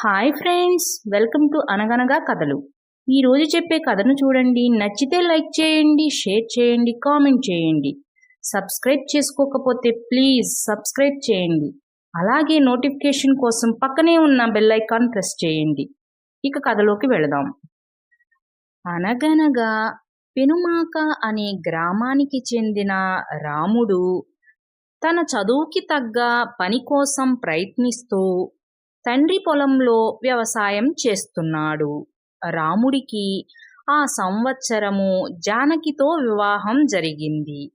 Hi friends welcome to అనగనగా కథలు ఈరోజు చెప్పే కథను చూడండి. నచ్చితే లైక్ చేయండి షేర్ చేయండి కామెంట్ చేయండి. సబ్స్క్రైబ్ చేసుకోకపోతే ప్లీజ్ సబ్స్క్రైబ్ చేయండి. అలాగే నోటిఫికేషన్ కోసం పక్కనే ఉన్న బెల్ ఐకాన్ ప్రెస్ చేయండి. ఇక కథలోకి వెళదాం. అనగనగా పెనుమాక అనే గ్రామానికి చెందిన రాముడు తన చదువుకి తగ్గ పని కోసం ప్రయత్నిస్తూ తండ్రి పొలంలో వ్యవసాయం చేస్తున్నాడు. రాముడికి ఆ సంవత్సరము జానకితో వివాహం జరిగింది.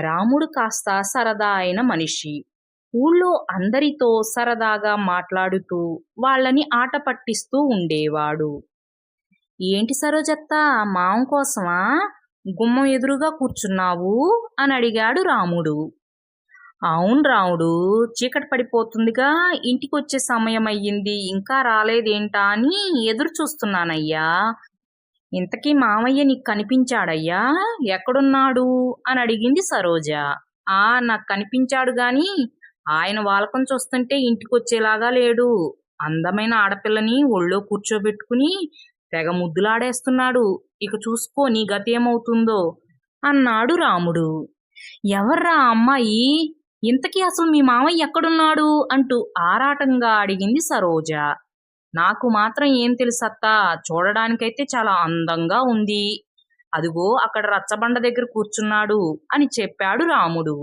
రాముడు కాస్త సరదా అయిన మనిషి. ఊళ్ళో అందరితో సరదాగా మాట్లాడుతూ వాళ్ళని ఆట పట్టిస్తూ ఉండేవాడు. ఏంటి సరోజత్త మాం కోసమా గుమ్మం ఎదురుగా కూర్చున్నావు? అని అడిగాడు రాముడు. అవును రాముడు చీకటి పడిపోతుందిగా ఇంటికి వచ్చే సమయం అయ్యింది ఇంకా రాలేదేంటా అని ఎదురు చూస్తున్నానయ్యా ఇంతకీ మామయ్య నీకు కనిపించాడయ్యా? ఎక్కడున్నాడు? అని అడిగింది సరోజ. ఆ నాకు కనిపించాడు గాని ఆయన వాలకం చూస్తుంటే ఇంటికి వచ్చేలాగా లేడు. అందమైన ఆడపిల్లని ఒళ్ళో కూర్చోబెట్టుకుని తెగ ముద్దులాడేస్తున్నాడు. ఇక చూసుకో నీ గతేమవుతుందో అన్నాడు రాముడు. ఎవర్రా అమ్మాయి? ఇంతకీ అసలు మీ మామయ్య ఎక్కడున్నాడు? అంటూ ఆరాటంగా అడిగింది సరోజ. నాకు మాత్రం ఏం తెలుసత్తా? చూడడానికైతే చాలా అందంగా ఉంది. అదిగో అక్కడ రచ్చబండ దగ్గర కూర్చున్నాడు అని చెప్పాడు రాముడు.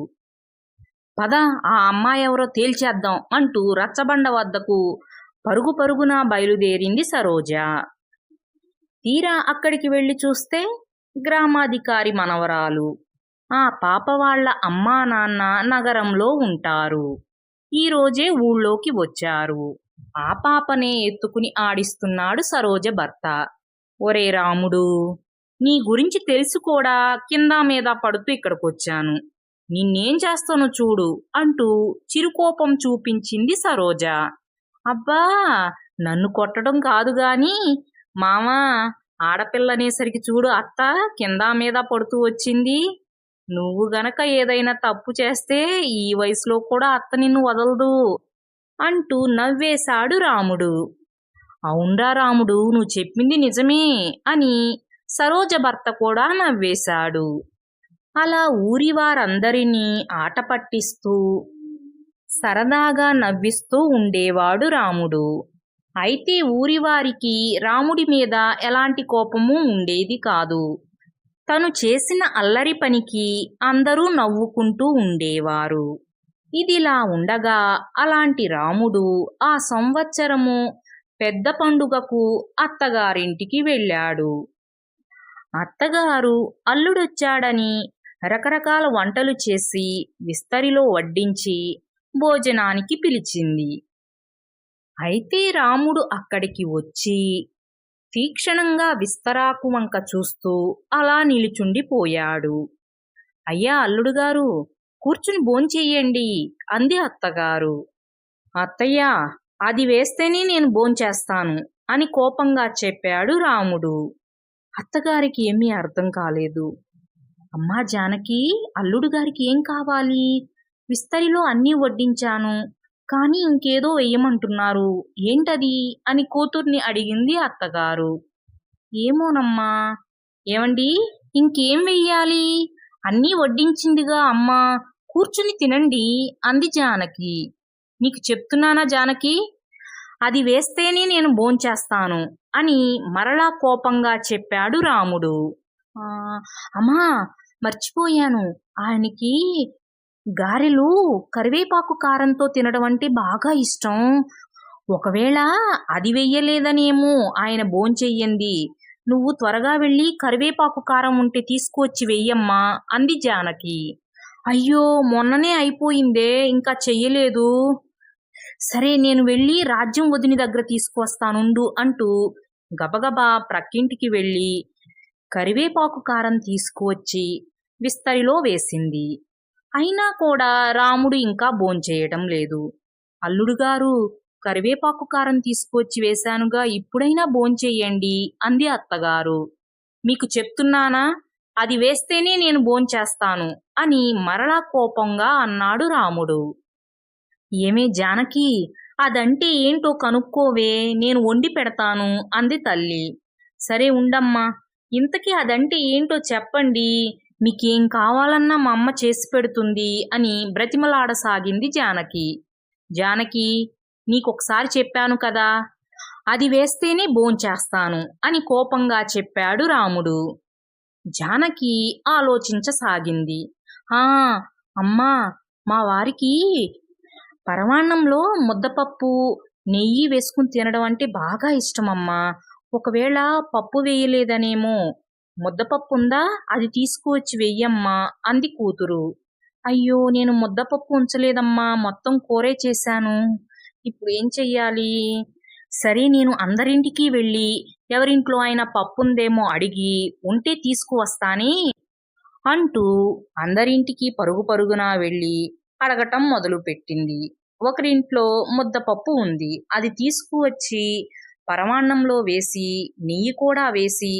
పద ఆ అమ్మాయి ఎవరో తేల్చేద్దాం అంటూ రచ్చబండ వద్దకు పరుగు పరుగున బయలుదేరింది సరోజ. తీరా అక్కడికి వెళ్ళి చూస్తే గ్రామాధికారి మనవరాలు. ఆ పాప వాళ్ళ అమ్మా నాన్న నగరంలో ఉంటారు. ఈ రోజే ఊళ్ళోకి వచ్చారు. ఆ పాపనే ఎత్తుకుని ఆడిస్తున్నాడు సరోజ భర్త. ఒరే రాముడు నీ గురించి తెలిసి కూడా కింద మీద పడుతూ ఇక్కడికి వచ్చాను నిన్నేం చేస్తానో చూడు అంటూ చిరుకోపం చూపించింది సరోజ. అబ్బా నన్ను కొట్టడం కాదు గాని మామా ఆడపిల్లనేసరికి చూడు అత్త కింద మీద పడుతూ వచ్చింది. నువ్వు గనక ఏదైనా తప్పు చేస్తే ఈ వయసులో కూడా అత్త నిన్ను వదలదు అంటూ నవ్వేశాడు రాముడు. అవునరా రాముడు నువ్వు చెప్పింది నిజమే అని సరోజ భర్త కూడా నవ్వేశాడు. అలా ఊరి వారందరినీ ఆట పట్టిస్తూ సరదాగా నవ్విస్తూ ఉండేవాడు రాముడు. అయితే ఊరివారికి రాముడి మీద ఎలాంటి కోపము ఉండేది కాదు. తను చేసిన అల్లరి పనికి అందరూ నవ్వుకుంటూ ఉండేవారు. ఇదిలా ఉండగా అలాంటి రాముడు ఆ సంవత్సరము పెద్ద పండుగకు అత్తగారింటికి వెళ్ళాడు. అత్తగారు అల్లుడొచ్చాడని రకరకాల వంటలు చేసి విస్తరిలో వడ్డించి భోజనానికి పిలిచింది. అయితే రాముడు అక్కడికి వచ్చి తీక్షణంగా విస్తరాకువంక చూస్తూ అలా నిలుచుండిపోయాడు. అయ్యా అల్లుడు గారు కూర్చుని భోంచెయ్యండి అంది అత్తగారు. అత్తయ్య అది వేస్తేనే నేను భోంచేస్తాను అని కోపంగా చెప్పాడు రాముడు. అత్తగారికి ఏమీ అర్థం కాలేదు. అమ్మా జానకి అల్లుడు గారికి ఏం కావాలి? విస్తరిలో అన్నీ వడ్డించాను. కానీ ఇంకేదో వెయ్యమంటున్నారు. ఏంటది? అని కూతుర్ని అడిగింది అత్తగారు. ఏమోనమ్మా. ఏమండి ఇంకేం వెయ్యాలి? అన్నీ వడ్డించిందిగా అమ్మా. కూర్చుని తినండి అంది జానకి. నీకు చెప్తున్నానా జానకి? అది వేస్తేనే నేను భోంచేస్తాను అని మరలా కోపంగా చెప్పాడు రాముడు. అమ్మా మర్చిపోయాను. ఆయనకి గారెలు కరివేపాకు కారంతో తినడం అంటే బాగా ఇష్టం. ఒకవేళ అది వెయ్యలేదనేమో ఆయన భోంచెయ్యింది నువ్వు త్వరగా వెళ్ళి కరివేపాకు కారం ఉంటే తీసుకువచ్చి వెయ్యమ్మా అంది జానకి. అయ్యో మొన్ననే అయిపోయిందే ఇంకా చెయ్యలేదు. సరే నేను వెళ్ళి రాజ్యం వదిని దగ్గర తీసుకువస్తానుండు అంటూ గబగబా ప్రక్కింటికి వెళ్ళి కరివేపాకు కారం తీసుకువచ్చి విస్తరిలో వేసింది. అయినా కూడా రాముడు ఇంకా భోంచేయటం లేదు. అల్లుడు గారు కరివేపాకు కారం తీసుకువచ్చి వేశానుగా ఇప్పుడైనా భోంచేయండి అంది అత్తగారు. మీకు చెప్తున్నానా? అది వేస్తేనే నేను భోంచేస్తాను అని మరలా కోపంగా అన్నాడు రాముడు. ఏమే జానకి అదంటే ఏంటో కనుక్కోవే నేను వండి పెడతాను అంది తల్లి. సరే ఉండమ్మా ఇంతకీ అదంటే ఏంటో చెప్పండి మీకేం కావాలన్నా మా అమ్మ చేసి పెడుతుంది అని బ్రతిమలాడసాగింది జానకి. జానకి నీకొకసారి చెప్పాను కదా అది వేస్తేనే భోంచేస్తాను అని కోపంగా చెప్పాడు రాముడు. జానకి ఆలోచించసాగింది. ఆ అమ్మా మా వారికి పరమాన్నంలో ముద్దపప్పు నెయ్యి వేసుకుని తినడం అంటే బాగా ఇష్టమమ్మా. ఒకవేళ పప్పు వేయలేదనేమో ముద్దపప్పు ఉందా అది తీసుకువచ్చి వెయ్యమ్మా అంది కూతురు. అయ్యో నేను ముద్దపప్పు ఉంచలేదమ్మా మొత్తం కూరే చేశాను. ఇప్పుడు ఏం చెయ్యాలి? సరే నేను అందరింటికి వెళ్ళి ఎవరింట్లో అయినా పప్పుందేమో అడిగి ఉంటే తీసుకువస్తానే అంటూ అందరింటికి పరుగు పరుగున వెళ్ళి అడగటం మొదలుపెట్టింది. ఒకరింట్లో ముద్దపప్పు ఉంది. అది తీసుకువచ్చి పరమాన్నంలో వేసి నెయ్యి కూడా వేసి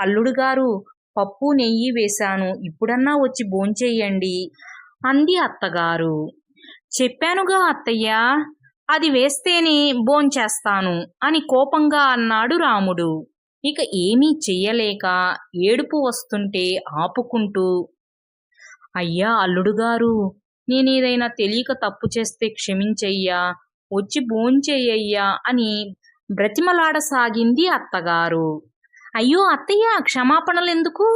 అల్లుడు గారు పప్పు నెయ్యి వేశాను ఇప్పుడన్నా వచ్చి భోంచెయ్యండి అంది అత్తగారు. చెప్పానుగా అత్తయ్య అది వేస్తేనే భోంచేస్తాను అని కోపంగా అన్నాడు రాముడు. ఇక ఏమీ చెయ్యలేక ఏడుపు వస్తుంటే ఆపుకుంటూ అయ్యా అల్లుడు గారు నేనేదైనా తెలియక తప్పు చేస్తే క్షమించయ్యా వచ్చి భోంచేయ్యా అని బ్రతిమలాడసాగింది అత్తగారు. అయ్యో అత్తయ్య క్షమాపణలు ఎందుకు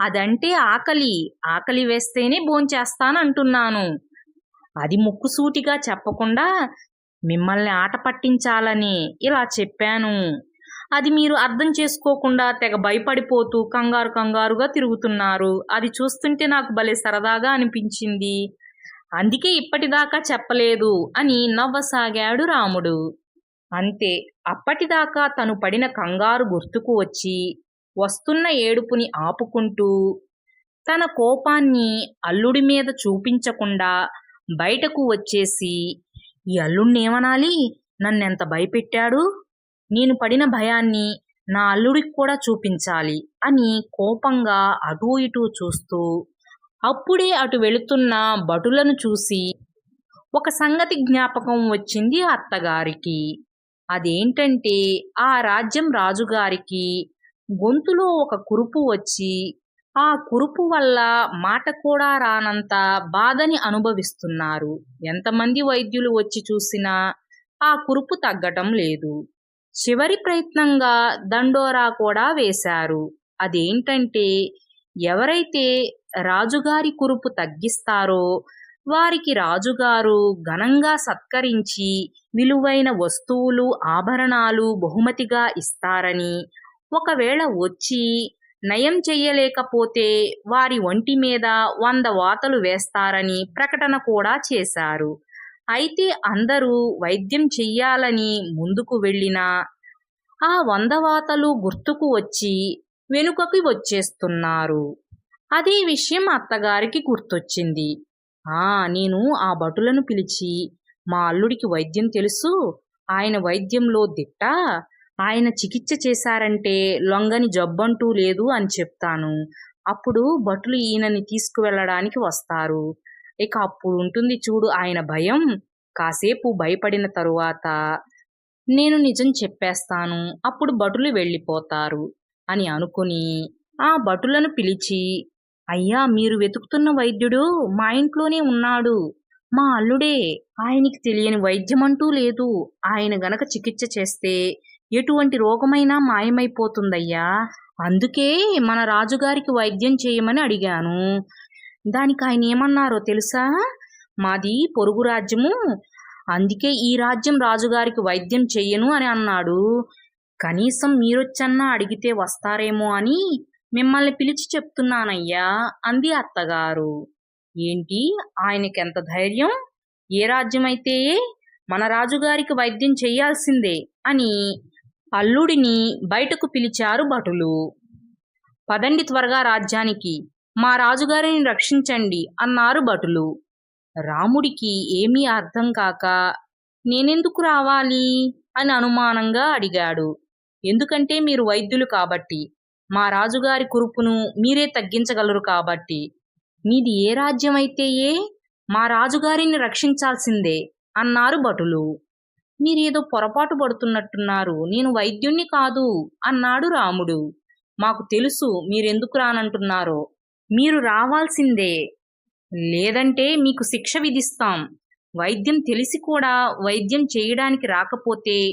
అదంటే ఆకలి. ఆకలి వేస్తేనే భోంచేస్తానంటున్నాను. అది ముక్కుసూటిగా చెప్పకుండా మిమ్మల్ని ఆట పట్టించాలని ఇలా చెప్పాను. అది మీరు అర్థం చేసుకోకుండా తెగ భయపడిపోతూ కంగారు కంగారుగా తిరుగుతున్నారు. అది చూస్తుంటే నాకు భలే సరదాగా అనిపించింది. అందుకే ఇప్పటిదాకా చెప్పలేదు అని నవ్వసాగాడు రాముడు. అంతే. అప్పటిదాకా తను పడిన కంగారు గుర్తుకు వచ్చి వస్తున్న ఏడుపుని ఆపుకుంటూ తన కోపాన్ని అల్లుడి మీద చూపించకుండా బయటకు వచ్చేసి ఈ అల్లుణ్ణేమనాలి నన్నెంత భయపెట్టాడు? నేను పడిన భయాన్ని నా అల్లుడికి కూడా చూపించాలి అని కోపంగా అటూ ఇటూ చూస్తూ అప్పుడే అటు వెళుతున్న భటులను చూసి ఒక సంగతి జ్ఞాపకం వచ్చింది అత్తగారికి. అదేంటంటే ఆ రాజ్యం రాజుగారికి గొంతులో ఒక కురుపు వచ్చి ఆ కురుపు వల్ల మాట కూడా రానంత బాధని అనుభవిస్తున్నారు. ఎంతమంది వైద్యులు వచ్చి చూసినా ఆ కురుపు తగ్గటం లేదు. చివరి ప్రయత్నంగా దండోరా కూడా వేశారు. అదేంటంటే ఎవరైతే రాజుగారి కురుపు తగ్గిస్తారో వారికి రాజుగారు ఘనంగా సత్కరించి విలువైన వస్తువులు ఆభరణాలు బహుమతిగా ఇస్తారని. ఒకవేళ వచ్చి నయం చెయ్యలేకపోతే వారి ఒంటి మీద వంద వాతలు వేస్తారని ప్రకటన కూడా చేశారు. అయితే అందరూ వైద్యం చెయ్యాలని ముందుకు వెళ్ళినా ఆ వంద వాతలు గుర్తుకు వచ్చి వెనుకకి వచ్చేస్తున్నారు. అదే విషయం అత్తగారికి గుర్తొచ్చింది. నేను ఆ భటులను పిలిచి మా అల్లుడికి వైద్యం తెలుసు ఆయన వైద్యంలో దిట్ట ఆయన చికిత్స చేశారంటే లొంగని జబ్బంటూ లేదు అని చెప్తాను. అప్పుడు భటులు ఈయనని తీసుకువెళ్ళడానికి వస్తారు. ఇక అప్పుడు ఉంటుంది చూడు ఆయన భయం. కాసేపు భయపడిన తరువాత నేను నిజం చెప్పేస్తాను అప్పుడు భటులు వెళ్ళిపోతారు అని అనుకుని ఆ భటులను పిలిచి అయ్యా మీరు వెతుకుతున్న వైద్యుడు మా ఇంట్లోనే ఉన్నాడు. మా అల్లుడే ఆయనకి తెలియని వైద్యమంటూ లేదు. ఆయన గనక చికిత్స చేస్తే ఎటువంటి రోగమైనా మాయమైపోతుందయ్యా. అందుకే మన రాజుగారికి వైద్యం చేయమని అడిగాను. దానికి ఆయన ఏమన్నారో తెలుసా? మాది పొరుగు రాజ్యము. అందుకే ఈ రాజ్యం రాజుగారికి వైద్యం చెయ్యను అని అన్నాడు. కనీసం మీరొచ్చన్నా అడిగితే వస్తారేమో అని మిమ్మల్ని పిలిచి చెప్తున్నానయ్యా అంది అత్తగారు. ఏంటి? ఆయనకెంత ధైర్యం? ఏ రాజ్యమైతే మన రాజుగారికి వైద్యం చెయ్యాల్సిందే అని అల్లుడిని బయటకు పిలిచారు భటులు. పదండి త్వరగా రాజ్యానికి మా రాజుగారిని రక్షించండి అన్నారు భటులు. రాముడికి ఏమీ అర్థం కాక నేనెందుకు రావాలి అని అనుమానంగా అడిగాడు. ఎందుకంటే మీరు వైద్యులు కాబట్టి. మా రాజుగారి కురుపును మీరే తగ్గించగలరు కాబట్టి. మీది ఏ రాజ్యం అయితే ఏ మా రాజుగారిని రక్షించాల్సిందే అన్నారు భటులు. మీరేదో పొరపాటు పడుతున్నట్టున్నారు నేను వైద్యుణ్ణి కాదు అన్నాడు రాముడు. మాకు తెలుసు మీరెందుకు రానంటున్నారో. మీరు రావాల్సిందే. లేదంటే మీకు శిక్ష విధిస్తాం. వైద్యం తెలిసి కూడా వైద్యం చేయడానికి రాకపోతే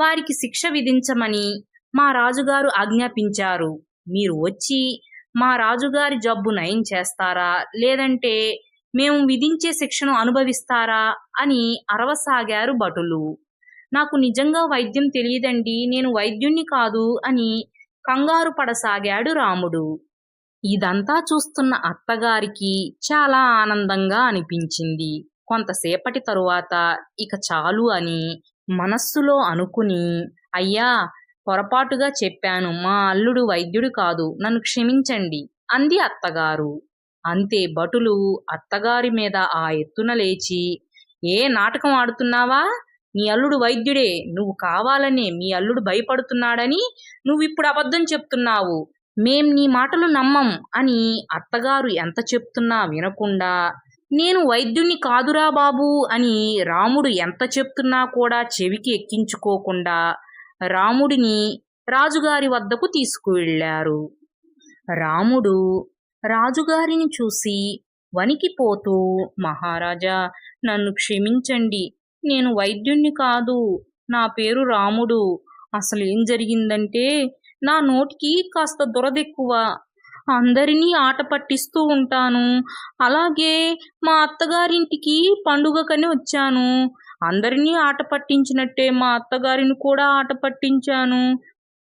వారికి శిక్ష విధించమని మా రాజుగారు ఆజ్ఞాపించారు. మీరు వచ్చి మా రాజుగారి జబ్బు నయం చేస్తారా? లేదంటే మేము విధించే శిక్షను అనుభవిస్తారా? అని అరవసాగారు భటులు. నాకు నిజంగా వైద్యం తెలియదండి నేను వైద్యుణ్ణి కాదు అని కంగారు పడసాగాడు రాముడు. ఇదంతా చూస్తున్న అత్తగారికి చాలా ఆనందంగా అనిపించింది. కొంతసేపటి తరువాత ఇక చాలు అని మనస్సులో అనుకుని అయ్యా పొరపాటుగా చెప్పాను. మా అల్లుడు వైద్యుడు కాదు. నన్ను క్షమించండి అంది అత్తగారు. అంతే భటులు అత్తగారి మీద ఆ ఎత్తున లేచి ఏ నాటకం ఆడుతున్నావా? నీ అల్లుడు వైద్యుడే. నువ్వు కావాలనే మీ అల్లుడు భయపడుతున్నాడని నువ్వు ఇప్పుడు అబద్ధం చెప్తున్నావు. మేం నీ మాటలు నమ్మం అని అత్తగారు ఎంత చెప్తున్నా వినకుండా నేను వైద్యుణ్ణి కాదురా బాబు అని రాముడు ఎంత చెప్తున్నా కూడా చెవికి ఎక్కించుకోకుండా రాముడిని రాజుగారి వద్దకు తీసుకువెళ్ళారు. రాముడు రాజుగారిని చూసి వణికిపోతూ మహారాజా నన్ను క్షమించండి. నేను వైద్యుణ్ణి కాదు. నా పేరు రాముడు. అసలేం జరిగిందంటే నా నోటికి కాస్త దురదెక్కువ. అందరినీ ఆట పట్టిస్తూ ఉంటాను. అలాగే మా అత్తగారింటికి పండుగకని వచ్చాను. అందరినీ ఆట పట్టించినట్టే మా అత్తగారిని కూడా ఆట పట్టించాను.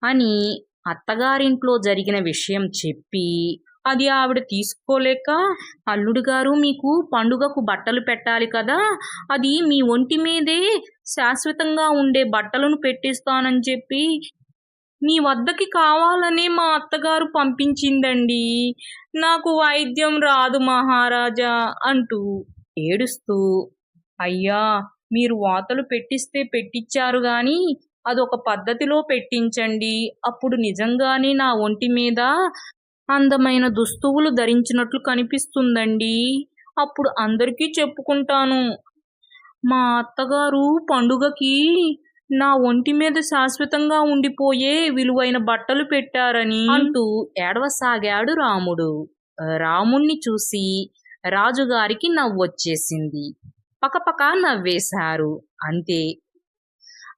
అని అత్తగారింట్లో జరిగిన విషయం చెప్పి అది ఆవిడ తీసుకోలేక అల్లుడు గారు మీకు పండుగకు బట్టలు పెట్టాలి కదా అది మీ ఒంటి మీదే శాశ్వతంగా ఉండే బట్టలను పెట్టిస్తానని చెప్పి మీ వద్దకి కావాలనే మా అత్తగారు పంపించిందండి. నాకు వైద్యం రాదు మహారాజా అంటూ ఏడుస్తూ అయ్యా మీరు వాతలు పెట్టిస్తే పెట్టించారు అది అదొక పద్ధతిలో పెట్టించండి. అప్పుడు నిజంగానే నా ఒంటి మీద అందమైన దుస్తువులు ధరించినట్లు కనిపిస్తుందండి. అప్పుడు అందరికీ చెప్పుకుంటాను. మా అత్తగారు పండుగకి నా ఒంటి మీద శాశ్వతంగా ఉండిపోయే విలువైన బట్టలు పెట్టారని అంటూ ఏడవసాగాడు రాముడు. రాముణ్ణి చూసి రాజుగారికి నవ్వొచ్చేసింది. పకపక నవ్వేశారు. అంతే.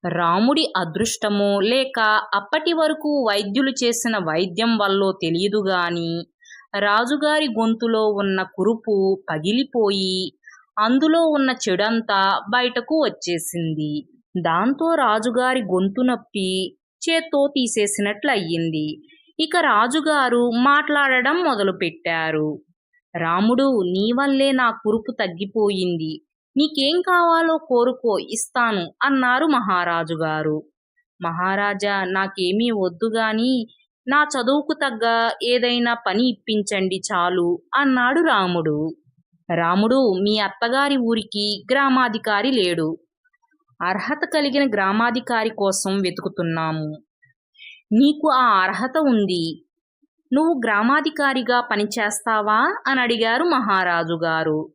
రాముడి అదృష్టమో లేక అప్పటి వరకు వైద్యులు చేసిన వైద్యం వల్లో తెలియదు గాని రాజుగారి గొంతులో ఉన్న కురుపు పగిలిపోయి అందులో ఉన్న చెడంతా బయటకు వచ్చేసింది. దాంతో రాజుగారి గొంతు నొప్పి చేత్తో తీసేసినట్లు అయ్యింది ఇక రాజుగారు మాట్లాడడం మొదలుపెట్టారు. రాముడు నీ వల్లే నా కురుపు తగ్గిపోయింది. నీకేం కావాలో కోరుకో ఇస్తాను అన్నారు మహారాజు గారు. మహారాజా నాకేమీ వద్దు గాని నా చదువుకు తగ్గ ఏదైనా పని ఇప్పించండి చాలు అన్నాడు రాముడు. రాముడు మీ అత్తగారి ఊరికి గ్రామాధికారి లేడు. అర్హత కలిగిన గ్రామాధికారి కోసం వెతుకుతున్నాము. నీకు ఆ అర్హత ఉంది. నువ్వు గ్రామాధికారిగా పనిచేస్తావా? అని అడిగారు మహారాజు గారు.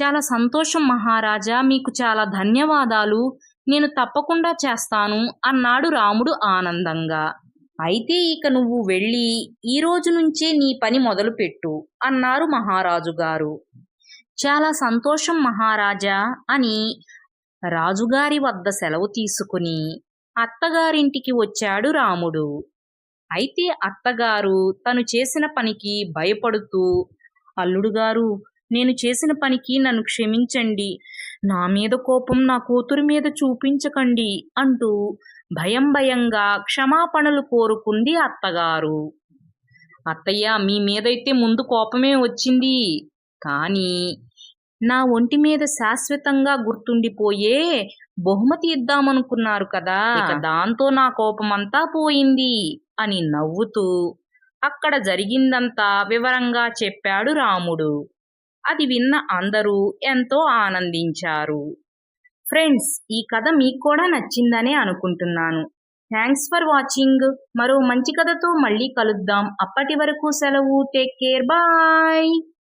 చాలా సంతోషం మహారాజా మీకు చాలా ధన్యవాదాలు. నేను తప్పకుండా చేస్తాను అన్నాడు రాముడు ఆనందంగా. అయితే ఇక నువ్వు వెళ్ళి ఈ రోజు నుంచే నీ పని మొదలుపెట్టు అన్నారు మహారాజు గారు. చాలా సంతోషం మహారాజా అని రాజుగారి వద్ద సెలవు తీసుకుని అత్తగారింటికి వచ్చాడు రాముడు. అయితే అత్తగారు తను చేసిన పనికి భయపడుతూ అల్లుడుగారు నేను చేసిన పనికి నన్ను క్షమించండి. నా మీద కోపం నా కూతురు మీద చూపించకండి అంటూ భయం భయంగా క్షమాపణలు కోరుకుంది అత్తగారు. అత్తయ్య మీ మీదైతే ముందు కోపమే వచ్చింది. కానీ నా ఒంటి మీద శాశ్వతంగా గుర్తుండిపోయే బహుమతి ఇద్దామనుకున్నారు కదా. దాంతో నా కోపమంతా పోయింది అని నవ్వుతూ అక్కడ జరిగిందంతా వివరంగా చెప్పాడు రాముడు. అది విన్న అందరూ ఎంతో ఆనందించారు. ఫ్రెండ్స్ ఈ కథ మీకు కూడా నచ్చిందనే అనుకుంటున్నాను. Thanks for watching. మరో మంచి కథతో మళ్ళీ కలుద్దాం. అప్పటి వరకు సెలవు. Take care. బాయ్.